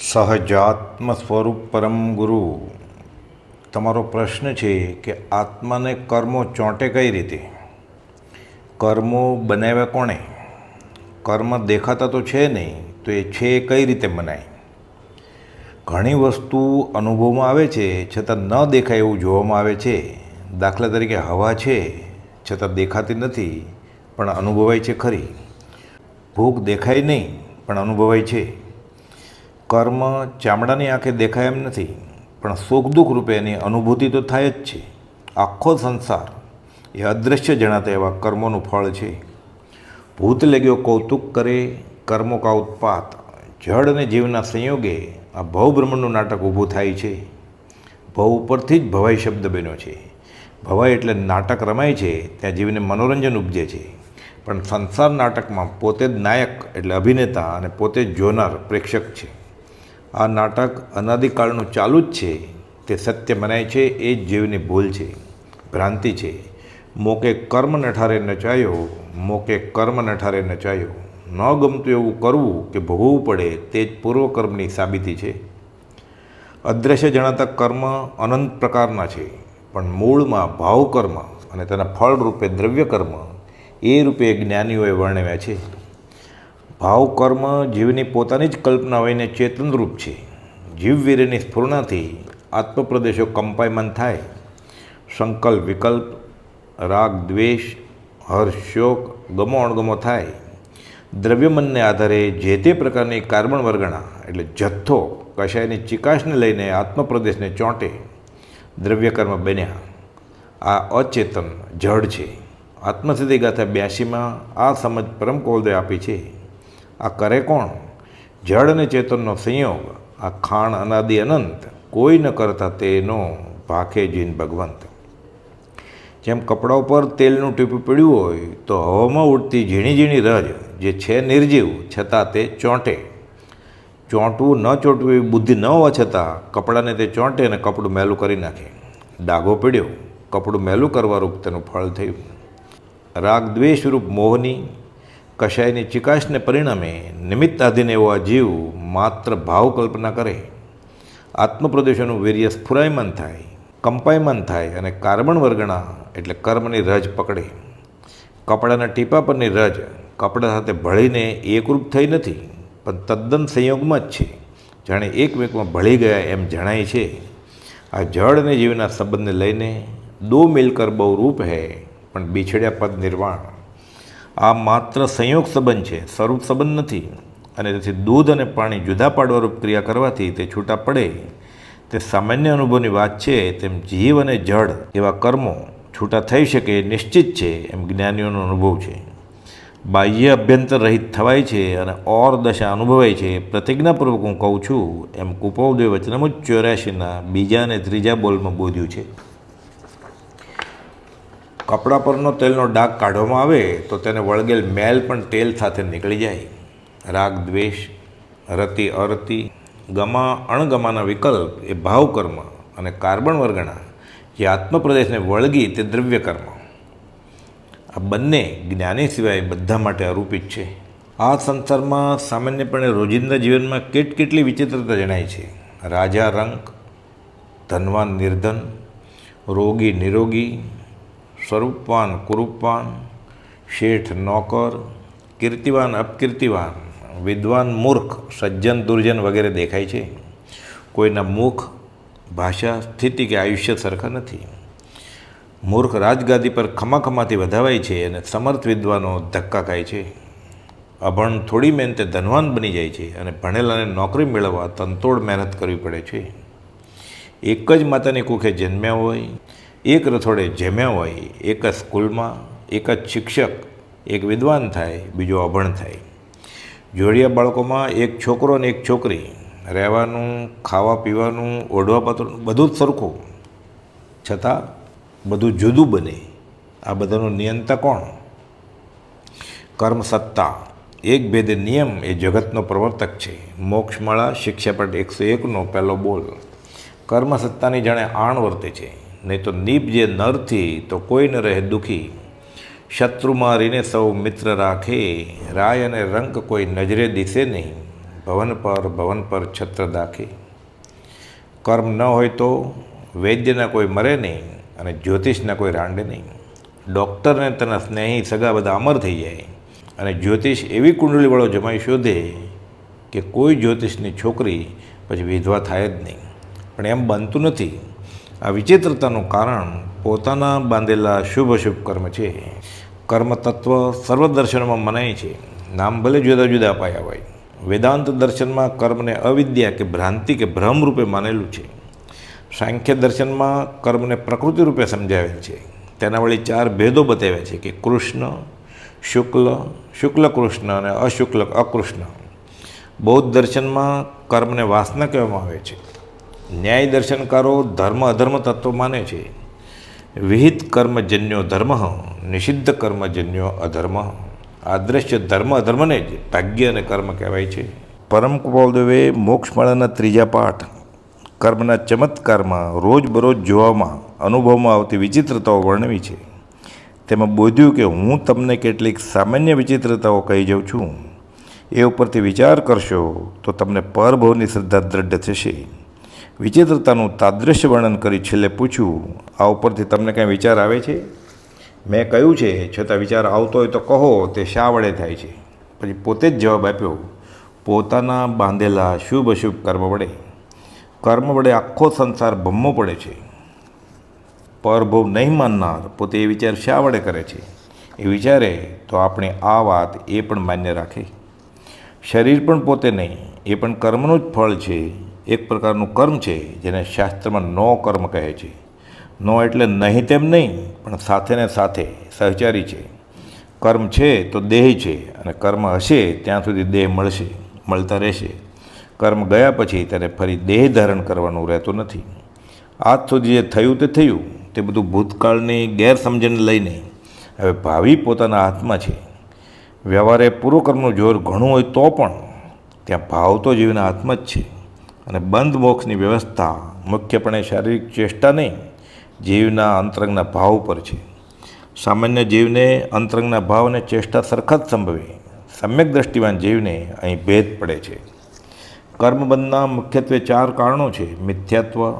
સહજાત્મ સ્વરૂપ પરમ ગુરુ. તમારો પ્રશ્ન છે કે આત્માને કર્મો ચોંટે કઈ રીતે? કર્મો બનાવ્યા કોણે? કર્મ દેખાતા તો છે નહીં, તો એ છે કઈ રીતે બનાય ઘણી વસ્તુ અનુભવમાં આવે છે, છતાં ન દેખાય એવું જોવામાં આવે છે. દાખલા તરીકે હવા છે, છતાં દેખાતી નથી, પણ અનુભવાય છે ખરી. ભૂખ દેખાય નહીં, પણ અનુભવાય છે. કર્મ ચામડાની આંખે દેખાય એમ નથી, પણ સુખ દુઃખ રૂપે એની અનુભૂતિ તો થાય જ છે. આખો સંસાર એ અદૃશ્ય જણાતા એવા કર્મોનું ફળ છે. ભૂત લેગ્યો કૌતુક કરે, કર્મો કા ઉત્પાત. જળ અને જીવના સંયોગે આ ભવબ્રહ્માંડનું નાટક ઊભું થાય છે. ભવ ઉપરથી જ ભવાઈ શબ્દ બન્યો છે. ભવાઈ એટલે નાટક રમાય છે, ત્યાં જીવને મનોરંજન ઉપજે છે. પણ સંસાર નાટકમાં પોતે જ નાયક એટલે અભિનેતા અને પોતે જ જોનાર પ્રેક્ષક છે. આ નાટક અનાદિકાળનું ચાલુ જ છે. તે સત્ય મનાય છે, એ જ જીવની ભૂલ છે, ભ્રાંતિ છે. મોકે કર્મ નઠારે નચાયો, મોકે કર્મ નઠારે નચાયો. ન ગમતું એવું કરવું કે ભોગવવું પડે, તે જ પૂર્વકર્મની સાબિતી છે. અદ્રશ્ય જણાતા કર્મ અનંત પ્રકારના છે, પણ મૂળમાં ભાવકર્મ અને તેના ફળરૂપે દ્રવ્ય કર્મ એ રૂપે જ્ઞાનીઓએ વર્ણવ્યા છે. ભાવ કર્મ જીવની પોતાની જ કલ્પના હોઈને ચેતનરૂપ છે. જીવવીરની સ્ફૂર્ણાથી આત્મપ્રદેશો કંપાયમાન થાય. સંકલ્પ, વિકલ્પ, રાગ, દ્વેષ, હર્ષ, શોક, ગમો, અણગમો થાય. દ્રવ્યમનને આધારે જે તે પ્રકારની કાર્બન વર્ગણા, એટલે જથ્થો, કશાયની ચિકાશને લઈને આત્મપ્રદેશને ચોંટે. દ્રવ્યકર્મ બન્યા. આ અચેતન જડ છે. આત્મસિદ્ધિ ગાથા બ્યાસીમાં આ સમજ પરમ કોલદે આપી છે. આ કરે કોણ? જળ અને ચેતનનો સંયોગ, આ ખાણ અનાદિ અનંત, કોઈ ન કરતા તેનો ભાખે જીન ભગવંત. જેમ કપડા ઉપર તેલનું ટીપું પડ્યું હોય, તો હવામાં ઉડતી ઝીણી ઝીણી રજ, જે છે નિર્જીવ, છતાં તે ચોંટે. ચોંટવું ન ચોંટવું એવી બુદ્ધિ ન હોવા છતાં, કપડાને તે ચોંટે અને કપડું મેલું કરી નાખે. ડાઘો પીડ્યો કપડું મેલું કરવારૂપ તેનું ફળ થયું. રાગ દ્વેષરૂપ મોહની કશાયની ચિકાશને પરિણામે નિમિત્ત આધીન એવો આ જીવ માત્ર ભાવ કલ્પના કરે. આત્મપ્રદેશોનું વીર્ય સ્ફુરાયમાન થાય, કંપાયમાન થાય અને કાર્બન વર્ગણા એટલે કર્મની રજ પકડે. કપડાના ટીપા પરની રજ કપડા સાથે ભળીને એકરૂપ થઈ નથી, પણ તદ્દન સંયોગમાં જ છે. જાણે એકમેકમાં ભળી ગયા એમ જણાય છે. આ જળ અને જીવના સંબંધને લઈને દો મિલકર બહુ રૂપ હૈ, પણ બિછડ્યા પદ નિર્વાણ. આ માત્ર સંયોગ સંબંધ છે, સ્વરૂપ સંબંધ નથી. અને તેથી દૂધ અને પાણી જુદા પાડવારૂપ ક્રિયા કરવાથી તે છૂટા પડે. તે સામાન્ય અનુભવની વાત છે, તેમ જીવ અને જળ એવા કર્મો છૂટા થઈ શકે નિશ્ચિત છે, એમ જ્ઞાનીઓનો અનુભવ છે. બાહ્ય અભ્યંતર રહિત થવાય છે અને ઓર દશા અનુભવાય છે, પ્રતિજ્ઞાપૂર્વક હું કહું છું, એમ કુપોદેવ વચનમુજ ચોર્યાસીના બીજા અને ત્રીજા બોલમાં બોધ્યું છે. કપડા પરનો તેલનો ડાઘ કાઢવામાં આવે તો તેને વળગેલ મેલ પણ તેલ સાથે નીકળી જાય. રાગ, દ્વેષ, રતિ, અરતિ, ગમા, અણગમાના વિકલ્પ એ ભાવકર્મ અને કાર્બન વર્ગણા જે આત્મપ્રદેશને વળગી તે દ્રવ્ય કર્મ આ બંને જ્ઞાની સિવાય બધા માટે અરૂપિત છે. આ સંસારમાં સામાન્યપણે રોજિંદા જીવનમાં કેટ કેટલી વિચિત્રતા જણાય છે? રાજા, રંક, ધનવાન, નિર્ધન, રોગી, નિરોગી સ્વરૂપવાન, કુરૂપવાન, શેઠ, નોકર, કીર્તિવાન, અપકીર્તિવાન, વિદ્વાન, મૂર્ખ, સજ્જન, દુર્જન વગેરે દેખાય છે. કોઈના મુખ, ભાષા, સ્થિતિ કે આયુષ્ય સરખા નથી. મૂર્ખ રાજગાદી પર ખમાખમાથી વધાવાય છે અને સમર્થ વિદ્વાનો ધક્કા ખાય છે. અભણ થોડી મહેનતે ધનવાન બની જાય છે અને ભણેલાને નોકરી મેળવવા તંતોડ મહેનત કરવી પડે છે. એક જ માતાની કુખે જન્મ્યા હોય એક રથોડે જેમ્યા હોય, એક જ સ્કૂલમાં, એક જ શિક્ષક, એક વિદ્વાન થાય, બીજો અભણ થાય. જોડિયા બાળકોમાં એક છોકરો અને એક છોકરી. રહેવાનું, ખાવા પીવાનું, ઓઢવા પાત્રનું બધું જ સરખું. છતાં બધું જુદું બને. આ બધાનું નિયંતા કોણ? કર્મ સત્તા એક ભેદે નિયમ એ જગતનો પ્રવર્તક છે. મોક્ષમાળા શિક્ષાપટ એકસો એકનો પહેલો બોલ. કર્મ સત્તાની જાણે આણ વર્તે છે. નહીં તો નીપજે નરથી તો કોઈને રહે દુઃખી. શત્રુ મારીને સૌ મિત્ર રાખે, રાય અને રંક કોઈ નજરે દિશે નહીં. ભવન પર ભવન પર છત્ર દાખે. કર્મ ન હોય તો વૈદ્યના કોઈ મરે નહીં અને જ્યોતિષના કોઈ રાંડે નહીં. ડૉક્ટરને તેના સ્નેહી સગા બધા અમર થઈ જાય અને જ્યોતિષ એવી કુંડળીવાળો જમાઈ શોધે કે કોઈ જ્યોતિષની છોકરી પછી વિધવા થાય જ નહીં. પણ એમ બનતું નથી. આ વિચિત્રતાનું કારણ પોતાના બાંધેલા શુભ અશુભ કર્મ છે. કર્મ તત્વ સર્વ દર્શનમાં મનાય છે. નામ ભલે જુદા જુદા અપાયા હોય. વેદાંત દર્શનમાં કર્મને અવિદ્યા કે ભ્રાંતિ કે ભ્રમ રૂપે માનેલું છે. સાંખ્ય દર્શનમાં કર્મને પ્રકૃતિ રૂપે સમજાવેલ છે. તેના વળી ચાર ભેદો બતાવ્યા છે કે કૃષ્ણ, શુક્લ શુક્લ કૃષ્ણ અને અશુક્લ અકૃષ્ણ. બૌદ્ધ દર્શનમાં કર્મને વાસના કહેવામાં આવે છે. ન્યાય દર્શનકારો ધર્મ અધર્મ તત્વ માને છે. વિહિત કર્મજન્યો ધર્મ, નિષિદ્ધ કર્મજન્યો અધર્મ. આદૃશ્ય ધર્મ અધર્મને જ ભાગ્ય અને કર્મ કહેવાય છે. પરમ કૃપાલદેવે મોક્ષમાળાના ત્રીજા પાઠ, કર્મના ચમત્કારમાં રોજબરોજ જોવામાં, અનુભવમાં આવતી વિચિત્રતાઓ વર્ણવી છે. તેમાં બોધ્યું કે હું તમને કેટલીક સામાન્ય વિચિત્રતાઓ કહી જાઉં છું. એ ઉપરથી વિચાર કરશો તો તમને પરભવની શ્રદ્ધા દ્રઢ થશે. વિચિત્રતાનું તાદૃશ્ય વર્ણન કરી છેલ્લે પૂછ્યું, આ ઉપરથી તમને કાંઈ વિચાર આવે છે? મેં કહ્યું છે, છતાં વિચાર આવતો હોય તો કહો, તે શા વડે થાય છે? પછી પોતે જ જવાબ આપ્યો, પોતાના બાંધેલા શુભ અશુભ કર્મ વડે. કર્મ વડે આખો સંસાર ભમ્મો પડે છે. પરભવ નહીં માનનાર પોતે એ વિચાર શા વડે કરે છે? એ વિચારે તો આપણે આ વાત એ પણ માન્ય રાખે. શરીર પણ પોતે નહીં, એ પણ કર્મનું જ ફળ છે. એક પ્રકારનું કર્મ છે, જેને શાસ્ત્રમાં નો કર્મ કહે છે. નો એટલે નહીં તેમ નહીં, પણ સાથે ને સાથે સહચારી છે. કર્મ છે તો દેહ છે, અને કર્મ હશે ત્યાં સુધી દેહ મળશે, મળતા રહેશે. કર્મ ગયા પછી તેને ફરી દેહ ધારણ કરવાનું રહેતું નથી. આજ સુધી જે થયું તે થયું, તે બધું ભૂતકાળની ગેરસમજણ લઈને હવે ભાવિ પોતાના હાથમાં છે. વ્યવહારે પૂર્વકર્મનું જોર ઘણું હોય તો પણ, ત્યાં ભાવ તો જીવના હાથમાં જ છે. અને બંધ મોક્ષની વ્યવસ્થા મુખ્યપણે શારીરિક ચેષ્ટા નહીં, જીવના અંતરંગના ભાવ પર છે. સામાન્ય જીવને અંતરંગના ભાવ અને ચેષ્ટા સરખા જ સંભવે. સમ્યક દ્રષ્ટિવાન જીવને અહીં ભેદ પડે છે. કર્મબંધના મુખ્યત્વે ચાર કારણો છે. મિથ્યાત્વ,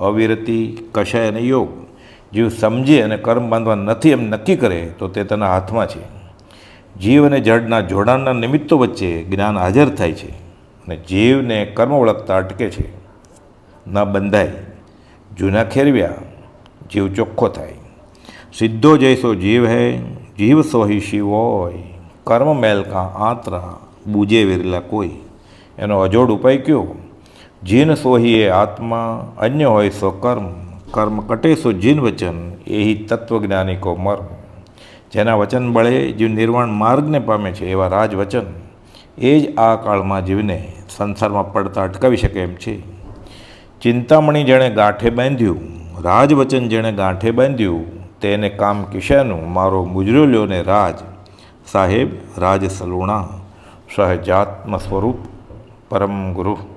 અવિરતિ કષાય અને યોગ. જીવ સમજે અને કર્મ બાંધવા નથી એમ નક્કી કરે તો તે તેના હાથમાં છે. જીવ અને જડના જોડાણના નિમિત્તો વચ્ચે જ્ઞાન હાજર થાય છે. અને જીવને કર્મ ઓળખતા અટકે છે. ન બંધાય. જૂના ખેરવ્યા, જીવ ચોખ્ખો થાય. સીધો જૈસો જીવ હે, જીવ સોહી શિવ હોય. કર્મ મેલકા આંતરા, બુજે વિરલા કોઈ. એનો અજોડ ઉપાય કયો? જીન સોહી એ આત્મા, અન્ય હોય સો કર્મ. કર્મ કટે સો જીન વચન, એહી તત્વજ્ઞાની કો મર્મ. જેના વચન બળે જીવ નિર્વાણ માર્ગને પામે છે એવા રાજ વચન. એ જ આ કાળમાં જીવને સંસારમાં પડતા અટકાવી શકે એમ છે. ચિંતામણી જેણે ગાંઠે બાંધ્યું, રાજવચન જેણે ગાંઠે બાંધ્યું, તેને કામ કિશાનું, મારો મુજરો ને રાજ. સાહેબ, રાજ સલુણા, સહજાત્મ સ્વરૂપ, પરમ ગુરુ.